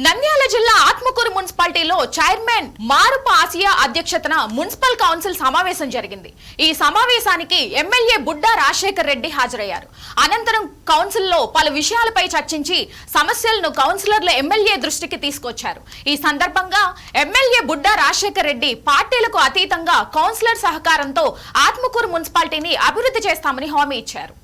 నంద్యాల జిల్లా ఆత్మకూరు మున్సిపాలిటీలో చైర్మన్ మారుప ఆసియా అధ్యక్షతన మున్సిపల్ కౌన్సిల్ సమావేశం జరిగింది. ఈ సమావేశానికి ఎమ్మెల్యే బుడ్డా రాజశేఖర్ రెడ్డి హాజరయ్యారు. అనంతరం కౌన్సిల్లో పలు విషయాలపై చర్చించి సమస్యలను కౌన్సిలర్ల ఎమ్మెల్యే దృష్టికి తీసుకొచ్చారు. ఈ సందర్భంగా ఎమ్మెల్యే బుడ్డా రాజశేఖర్ రెడ్డి పార్టీలకు అతీతంగా కౌన్సిలర్ సహకారంతో ఆత్మకూరు మున్సిపాలిటీని అభివృద్ధి చేస్తామని హామీ ఇచ్చారు.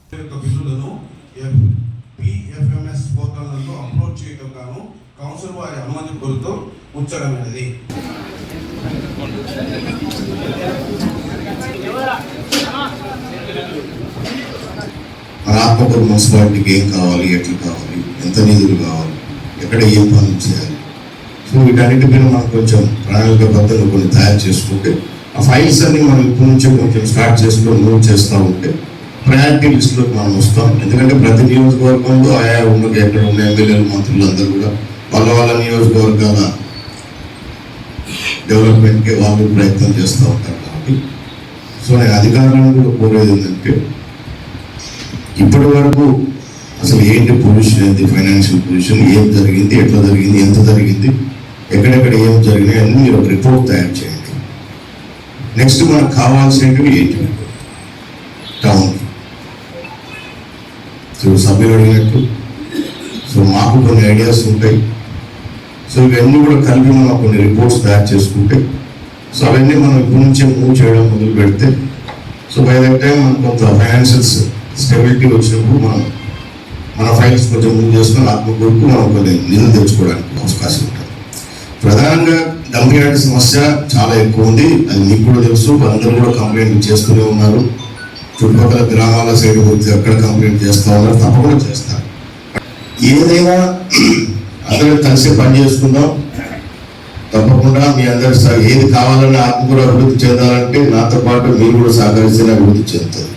కౌన్సిల్ వారి అనుమతి కోరుతూ ఉంచడమైనది మన మున్సిపాలిటీకి ఏం కావాలి ఎట్లా కావాలి ఎంత నిధులు కావాలి ఎక్కడ ఏం పనులు చేయాలి? సో వీటన్నిటి మీద మనం కొంచెం ప్రణాళికబద్ధంగా కొన్ని తయారు చేసుకుంటే ఆ ఫైల్స్ అన్ని మనం ఇప్పటి నుంచే కొంచెం స్టార్ట్ చేసుకొని మూవ్ చేస్తూ ఉంటే ప్రయారిటీ లిస్టులోకి మనం వస్తాం. ఎందుకంటే ప్రతి నియోజకవర్గంలో ఆయా ఉన్న ఎక్కడ ఉన్న ఎమ్మెల్యేలు మంత్రులు అందరూ కూడా పల్లవాల నియోజకవర్గాల డెవలప్మెంట్కి వాళ్ళు ప్రయత్నం చేస్తూ ఉంటారు కాబట్టి. సో నేను అధికారులను కూడా కోరేది ఏంటంటే ఇప్పటి వరకు అసలు ఏంటి పొజిషన్ ఏంటి ఫైనాన్షియల్ పొజిషన్ ఏం జరిగింది ఎట్లా జరిగింది ఎంత జరిగింది ఎక్కడెక్కడ ఏం జరిగినాయి అన్ని మీరు ఒక రిపోర్ట్ తయారు చేయండి. నెక్స్ట్ మనకు కావాల్సినవి ఏంటి? టౌన్. సో సభ్యులు అడిగినట్టు సో మాకు కొన్ని ఐడియాస్ ఉంటాయి. సో ఇవన్నీ కూడా కలిపి మనం కొన్ని రిపోర్ట్స్ తయారు చేసుకుంటే సో అవన్నీ మనం ఇప్పటి నుంచే మూవ్ చేయడం మొదలు పెడితే సో బై దట్ టైం మనం కొంత ఫైనాన్షియల్స్ స్టెబిలిటీ వచ్చినప్పుడు మనం మన ఫైల్స్ కొంచెం మూవ్ చేసుకొని ఆత్మకూరుకు మనం కొన్ని నిధులు తెచ్చుకోవడానికి అవకాశం ఉంటుంది. ప్రధానంగా డంపింగ్ సమస్య చాలా ఎక్కువ ఉంది. అది మీకు కూడా తెలుసు. అందరూ కూడా కంప్లైంట్ చేస్తూనే ఉన్నారు. చుట్టుపక్కల గ్రామాల సైడ్ వచ్చి అక్కడ కంప్లైంట్ చేస్తూ ఉన్నారు. తప్పకుండా చేస్తారు. ఏదైనా అందరూ కలిసి పని చేసుకుందాం. తప్పకుండా మీ అందరి ఏది కావాలన్నా కూడా అభివృద్ధి చెందాలంటే నాతో పాటు మీరు కూడా సహకరిస్తేనే అభివృద్ధి చెందుతుంది.